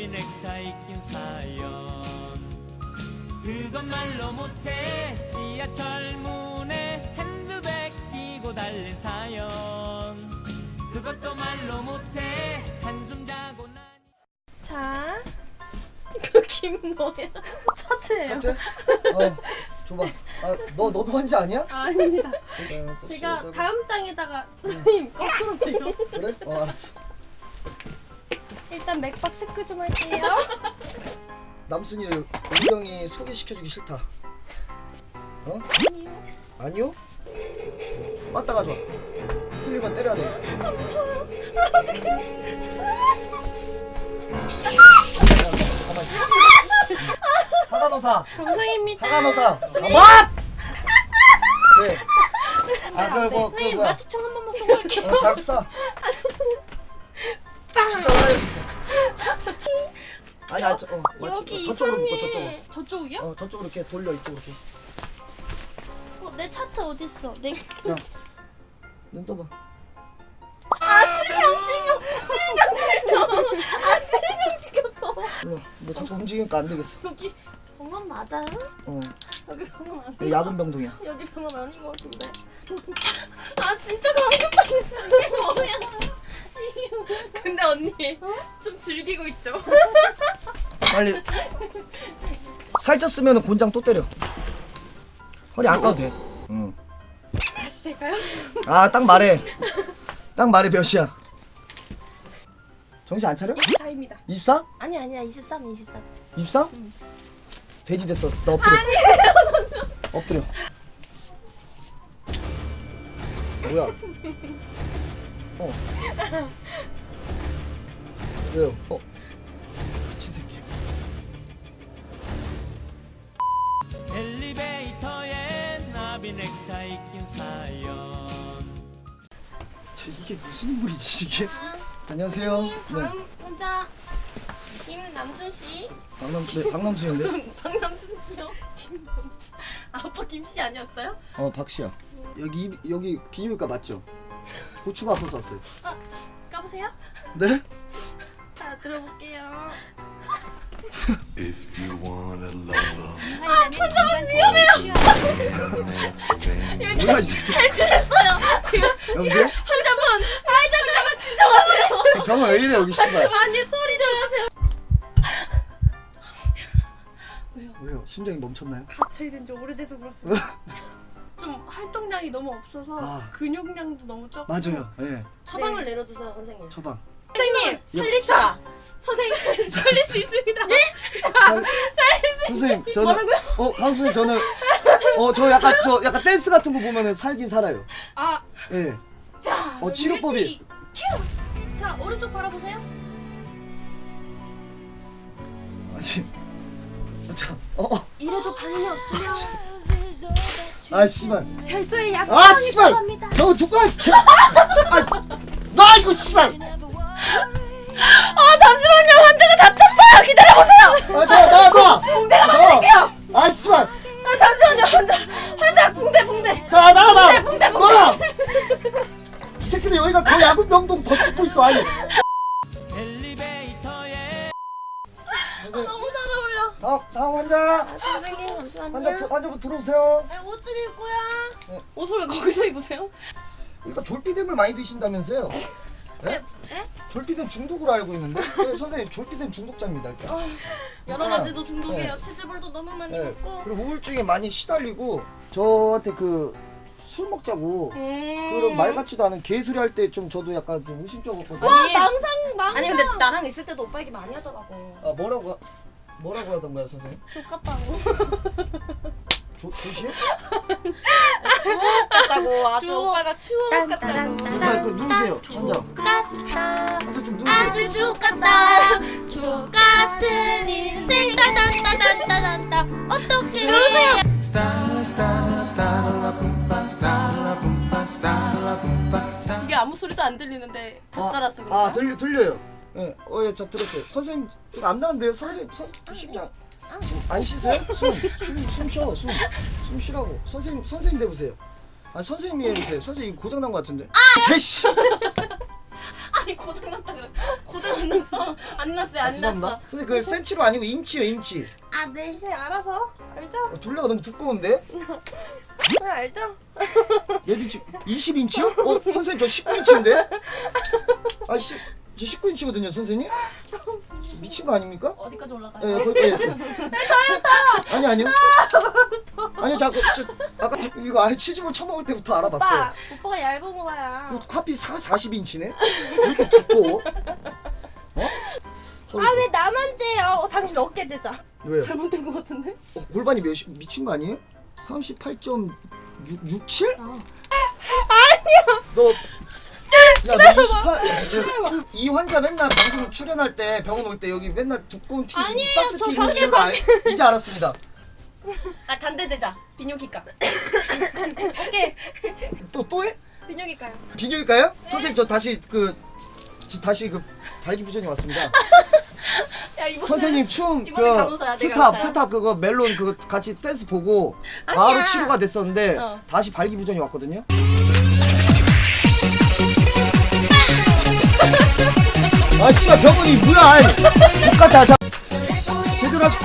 나비 넥타이 낀 사연 그건 말로 못해 지하철 문에 핸드백 끼고 달린 사연 그것도 말로 못해 한숨 자고 나니 자, 이거 김 뭐야? 차트예요. 하트? 어, 줘봐. 아, 너 너도 환자 아니야? 아, 아닙니다. 어, 써- 제가 써다가- 다음 장에다가 선생님 거꾸로 돼요. 그래? 어, 알았어. 일단 맥박 체크 좀 할게요. 남순이를 은경이 소개시켜주기 싫다. 어? 아니요. 아니요? 맞다가 좋아. 틀리면 때려야 돼. 가만히 있어. 하가노사. 정상입니다. 하가노사. 잡아! 그래. 아, 그 뭐, 그 선생님 뭐야. 마취총 한 번만 쏘고 할게요. 어, 잘 쏴. 진짜 여기 있어. 아니, 아니, 저, 어, 맞지. 여기 어, 저쪽으로 묶어, 이상해. 저쪽으로. 저쪽이요? 어, 저쪽으로 이렇게 돌려, 이쪽으로 좀. 어, 내 차트 어디 있어? 내 자, 눈 떠봐. 아, 실명 실명 실명 실명. 아, 실명 시켰어. 일로 와. 너 자꾸 움직이니까 안 되겠어. 여기 병원 맞아요? 어, 여기 병원 아니 여기 야근 병동이야. 여기 병원 아닌 것 같은데. 아 진짜 감격받네. 이게 뭐야? 근데 언니 좀 즐기고 있죠? 빨리. 살쪘으면 곤장 또 때려. 허리 안 까도 돼. 응. 다시 될까요? 아, 딱 말해. 딱 말해 몇이야. 정신 안 차려? 24입니다. 24? 아니 아니야 23 23. 24? 돼지 됐어. 너 엎드려. 아니에요. 엎드려. 뭐야? 어. 왜요? 어. 미친 새끼. 엘리베이터에 나비 넥타이 낀 사연 저 이게 무슨 인물이지 이게? 안녕하세요. 네. 다음 혼자 김남순 씨. 박남 네 박남수인데. 박남순 씨요. 김 아빠 김씨 아니었어요? 어 박씨야. 여기 입- 여기 비닐가 맞죠? 고추가 아파서 왔어요. 까보세요. 네? 자 들어볼게요. If you want a lover, 혼자만 위험해요. 뭐야 이 새끼. 탈출했어요. 여보세요? 환자분, 잠깐만 진정하세요. 병원 왜 이래 여기 씨발. 아니 소리 왜요? 심장이 멈췄나요? 갇혀 있는 지 오래돼서 그렇습니다. 좀 활동량이 너무 없어서 아. 근육량도 너무 적고 맞아요. 예. 처방을 내려주세요 선생님. 처방. 선생님 살립시다. 선생님 살릴 수 있습니다. 네? 살- 선생님 저는 뭐라고요? 어 강수님 저는 어 저 약간 저 약간 댄스 같은 거 보면은 살긴 살아요. 아, 예. 자, 어, 치료법이- 큐. 자 오른쪽 바라보세요. 아니. 자. 어. 어. 이래도 반응이 없으면 아 씨발. 별도의 약아 씨발. 필요합니다. 너 조건. 아. 나 이거 씨발. 아 잠시만요 환자가 다쳤어요 기다려보세요 아, 저, 나, 나! 붕대가 너! 맞을게요 아, 씨발! 아 잠시만요 환자 환자 붕대 붕대 자, 나가, 나! 붕대, 붕대. 너라! 이 새끼들 여기가 더 야구 명동 더 찍고 있어, 아니. 다음, 다음 환자. 아 선생님 환자, 잠시만요 환자분 들어오세요. 옷좀 입고요 옷을 왜 거기서 입으세요? 일단 졸피뎀을 많이 드신다면서요? 네? 에? 졸피뎀 중독으로 알고 있는데? 네, 선생님, 졸피뎀 중독자입니다, 일단. 어, 여러 가지도 중독이에요 네. 치즈볼도 너무 많이 네. 먹고 그리고 우울증에 많이 시달리고, 저한테 그, 술 먹자고, 음. 그런 말 같지도 않은 개소리 할 때 좀 저도 약간 좀 의심쩍었거든요. 아니, 망상 망상 아니 근데 나랑 있을 때도 오빠 얘기 많이 하더라고 아, 뭐라고, 하- 뭐라고 하던가요, 선생님? 족같다고 조, 조시요? 주옥 같다고 아주. 오빠가 추억 같다고 누가 그 누우세요, 환자. 같다 환자 좀 누우세요. 아주 죽같다 죽 같은 인생 따단따단따단따 어떻게 해야 이게 아무 소리도 안 들리는데 가짜라서 그런가? 아, 들려 들려요. 예, 어, 예, 저 들었어요. 선생님 이거 안 나는데요, 선생님, 선 심장 숨 안 쉬세요? 숨, 숨, 숨 쉬어, 숨, 숨 쉬라고. 선생님, 선생님 대보세요. 아, 선생님이 해보세요. 선생님 이거 고장 난 것 같은데. 아, 개씨. 아니 고장났다 그래 고장 안 났어. 안 났어요. 아, 안 죄송합니다. 났어. 선생님 그 센치로 아니고 인치요 인치. 아 네. 네 알아서 알죠? 어, 둘레가 너무 두꺼운데? 네 알죠? 얘도 지금 20인치요? 어 선생님 저 19인치인데? 아 씨, 저 19인치거든요 선생님? 미친 거 아닙니까? 어디까지 올라가요? 예, 거, 예. 아니 아니요. 아니요, 자꾸 저 아까 이거 아예 치즈볼 처먹을 때부터 알아봤어요. 오빠 오빠가 얇은 거 봐야. 그 하필 4 40인치네. 이렇게 두꺼워? 어? 아왜 나만 째요? 어, 당신 어깨 재자. 왜요? 잘못된 거 같은데? 어, 골반이 몇 미친 거 아니에요? 38.67? 어. 아니야. 너 야, 너 28. 이 환자 맨날 방송 출연할 때 병원 올 때 여기 맨날 두꺼운 티, 아니에요, 박스 저 티 입는 벽에 이유를 알, 이제 알았습니다. 아 단대 재자. 비뇨기과. 오케이. 또 또 해? 비뇨기과요. 비뇨기과요? 선생님 저 다시 그저 다시 그 발기부전이 왔습니다. 야 이번 선생님 춤 이번에 그 간호사야, 내가 스탑 간호사야. 스탑 그거 멜론 그거 같이 댄스 보고 바로 아니야. 치료가 됐었는데 어. 다시 발기부전이 왔거든요. 아 씨발 병원이 뭐야 아이. 똑같아 자 제대로 하시